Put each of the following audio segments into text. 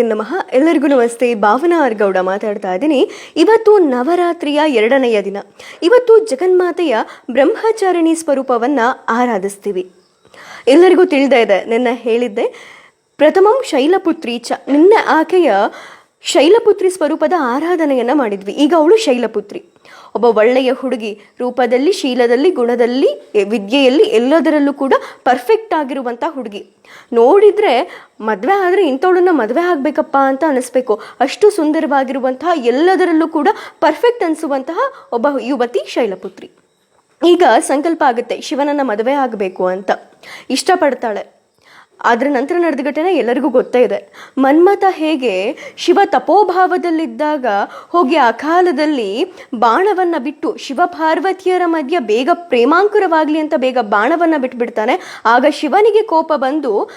ನಮಃ. ಎಲ್ಲರಿಗೂ ನಮಸ್ತೆ. ಭಾವನಾ ಆರ್ಗೌಡ ಮಾತಾಡ್ತಾ ಇದ್ದೀನಿ. ಇವತ್ತು ನವರಾತ್ರಿಯ ಎರಡನೆಯ ದಿನ. ಇವತ್ತು ಜಗನ್ಮಾತೆಯ ಬ್ರಹ್ಮಚಾರಿಣಿ ಸ್ವರೂಪವನ್ನ ಆರಾಧಿಸ್ತೀವಿ. ಎಲ್ಲರಿಗೂ ತಿಳಿದ ಇದೆ. ನಿನ್ನೆ ಹೇಳಿದ್ದೆ. ಪ್ರಥಮಂ ಶೈಲಪುತ್ರಿ ಚ. ನಿನ್ನೆ ಆಕೆಯ ಶೈಲಪುತ್ರಿ ಸ್ವರೂಪದ ಆರಾಧನೆಯನ್ನ ಮಾಡಿದ್ವಿ. ಈಗ ಅವಳು ಶೈಲಪುತ್ರಿ. ಒಬ್ಬ ಒಳ್ಳೆಯ ಹುಡುಗಿ ರೂಪದಲ್ಲಿ, ಶೀಲದಲ್ಲಿ, ಗುಣದಲ್ಲಿ, ವಿದ್ಯೆಯಲ್ಲಿ ಎಲ್ಲದರಲ್ಲೂ ಕೂಡ ಪರ್ಫೆಕ್ಟ್ ಆಗಿರುವಂಥ ಹುಡುಗಿ. ನೋಡಿದ್ರೆ ಮದುವೆ ಆದರೆ ಇಂಥವಳನ್ನ ಮದುವೆ ಆಗಬೇಕಪ್ಪ ಅಂತ ಅನಿಸ್ಬೇಕು. ಅಷ್ಟು ಸುಂದರವಾಗಿರುವಂತಹ, ಎಲ್ಲದರಲ್ಲೂ ಕೂಡ ಪರ್ಫೆಕ್ಟ್ ಅನಿಸುವಂತಹ ಒಬ್ಬ ಯುವತಿ ಶೈಲಪುತ್ರಿ. ಈಗ ಸಂಕಲ್ಪ ಆಗುತ್ತೆ, ಶಿವನನ್ನ ಮದುವೆ ಆಗಬೇಕು ಅಂತ. ಇಷ್ಟಪಡ್ತಾಳೆ. ಅದರ ನಂತರ ನಡೆದ ಘಟನೆ ಎಲ್ಲರಿಗೂ ಗೊತ್ತೇ ಇದೆ ಮನ್ಮಥ ಹೇಗೆ ಶಿವ ತಪೋಭಾವದಲ್ಲಿದ್ದಾಗ ಹೋಗಿ ಅಕಾಲದಲ್ಲಿ ಬಾಣವನ್ನ ಬಿಟ್ಟು ಶಿವ ಪಾರ್ವತಿಯರ ಮಧ್ಯ ಬೇಗ ಪ್ರೇಮಾಂಕುರವಾಗಲಿ ಅಂತ ಬೇಗ ಬಾಣವನ್ನ ಬಿಟ್ಬಿಡ್ತಾನೆ. ಆಗ ಶಿವನಿಗೆ ಕೋಪ ಬಂದು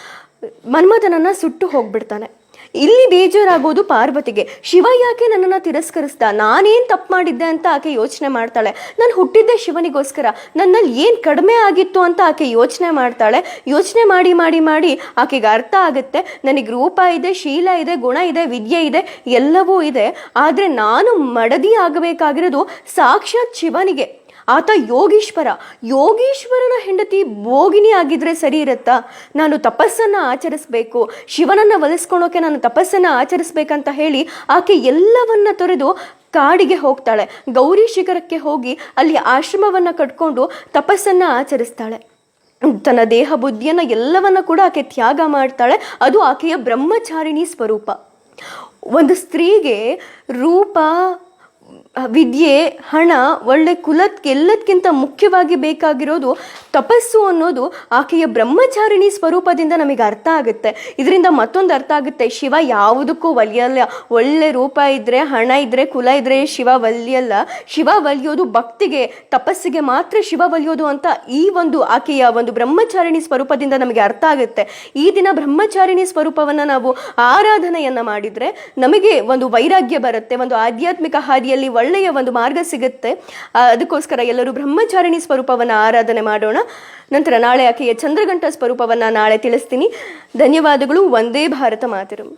ಮನ್ಮಥನನ್ನು ಸುಟ್ಟು ಹೋಗ್ಬಿಡ್ತಾನೆ. ಇಲ್ಲಿ ಬೇಜಾರಾಗೋದು ಪಾರ್ವತಿಗೆ. ಶಿವ ಯಾಕೆ ನನ್ನನ್ನು ತಿರಸ್ಕರಿಸ್ದ? ನಾನೇನು ತಪ್ಪು ಮಾಡಿದ್ದೆ ಅಂತ ಆಕೆ ಯೋಚನೆ ಮಾಡ್ತಾಳೆ. ನಾನು ಹುಟ್ಟಿದ್ದೆ ಶಿವನಿಗೋಸ್ಕರ. ನನ್ನಲ್ಲಿ ಏನು ಕಡಿಮೆ ಆಗಿತ್ತು ಅಂತ ಆಕೆ ಯೋಚನೆ ಮಾಡ್ತಾಳೆ. ಯೋಚನೆ ಮಾಡಿ ಮಾಡಿ ಮಾಡಿ ಆಕೆಗೆ ಅರ್ಥ ಆಗುತ್ತೆ. ನನಗೆ ರೂಪ ಇದೆ, ಶೀಲ ಇದೆ, ಗುಣ ಇದೆ, ವಿದ್ಯೆ ಇದೆ, ಎಲ್ಲವೂ ಇದೆ. ಆದರೆ ನಾನು ಮಡದಿ ಆಗಬೇಕಾಗಿರೋದು ಸಾಕ್ಷಾತ್ ಶಿವನಿಗೆ. ಆತ ಯೋಗೀಶ್ವರ. ಯೋಗೀಶ್ವರನ ಹೆಂಡತಿ ಭೋಗಿನಿ ಆಗಿದ್ರೆ ಸರಿ ಇರುತ್ತಾ? ನಾನು ತಪಸ್ಸನ್ನ ಆಚರಿಸ್ಬೇಕು. ಶಿವನನ್ನ ಒಲಿಸ್ಕೊಳೋಕೆ ನಾನು ತಪಸ್ಸನ್ನ ಆಚರಿಸ್ಬೇಕಂತ ಹೇಳಿ ಆಕೆ ಎಲ್ಲವನ್ನ ತೊರೆದು ಕಾಡಿಗೆ ಹೋಗ್ತಾಳೆ. ಗೌರಿ ಶಿಖರಕ್ಕೆ ಹೋಗಿ ಅಲ್ಲಿ ಆಶ್ರಮವನ್ನ ಕಟ್ಕೊಂಡು ತಪಸ್ಸನ್ನ ಆಚರಿಸ್ತಾಳೆ. ತನ್ನ ದೇಹ ಬುದ್ಧಿಯನ್ನ ಎಲ್ಲವನ್ನ ಕೂಡ ಆಕೆ ತ್ಯಾಗ ಮಾಡ್ತಾಳೆ. ಅದು ಆಕೆಯ ಬ್ರಹ್ಮಚಾರಿಣಿ ಸ್ವರೂಪ. ಒಂದು ಸ್ತ್ರೀಗೆ ರೂಪ ವಿದ್ಯೆ, ಹಣ, ಒಳ್ಳೆ ಕುಲಕ್ಕೆ ಎಲ್ಲದಕ್ಕಿಂತ ಮುಖ್ಯವಾಗಿ ಬೇಕಾಗಿರೋದು ತಪಸ್ಸು ಅನ್ನೋದು ಆಕೆಯ ಬ್ರಹ್ಮಚಾರಿಣಿ ಸ್ವರೂಪದಿಂದ ನಮಗೆ ಅರ್ಥ ಆಗುತ್ತೆ. ಇದರಿಂದ ಮತ್ತೊಂದು ಅರ್ಥ ಆಗುತ್ತೆ, ಶಿವ ಯಾವುದಕ್ಕೂ ಒಲಿಯಲ್ಲ. ಒಳ್ಳೆ ರೂಪ ಇದ್ರೆ, ಹಣ ಇದ್ರೆ, ಕುಲ ಇದ್ರೆ ಶಿವ ಒಲಿಯಲ್ಲ. ಶಿವ ಒಲಿಯೋದು ಭಕ್ತಿಗೆ, ತಪಸ್ಸಿಗೆ ಮಾತ್ರ ಶಿವ ಒಲಿಯೋದು ಅಂತ ಈ ಒಂದು ಆಕೆಯ ಒಂದು ಬ್ರಹ್ಮಚಾರಿಣಿ ಸ್ವರೂಪದಿಂದ ನಮಗೆ ಅರ್ಥ ಆಗುತ್ತೆ. ಈ ದಿನ ಬ್ರಹ್ಮಚಾರಿಣಿ ಸ್ವರೂಪವನ್ನು ನಾವು ಆರಾಧನೆಯನ್ನ ಮಾಡಿದ್ರೆ ನಮಗೆ ಒಂದು ವೈರಾಗ್ಯ ಬರುತ್ತೆ, ಒಂದು ಆಧ್ಯಾತ್ಮಿಕ ಹಾದಿಯಲ್ಲಿ ಒಳ್ಳೆಯ ಒಂದು ಮಾರ್ಗ ಸಿಗುತ್ತೆ. ಅದಕ್ಕೋಸ್ಕರ ಎಲ್ಲರೂ ಬ್ರಹ್ಮಚಾರಿಣಿ ಸ್ವರೂಪವನ್ನು ಆರಾಧನೆ ಮಾಡೋಣ. ನಂತರ ನಾಳೆ ಆಕೆಯ ಚಂದ್ರಗಂಟ ಸ್ವರೂಪವನ್ನು ನಾಳೆ ತಿಳಿಸ್ತೀನಿ. ಧನ್ಯವಾದಗಳು. ಒಂದೇ ಭಾರತ ಮಾತರಂ.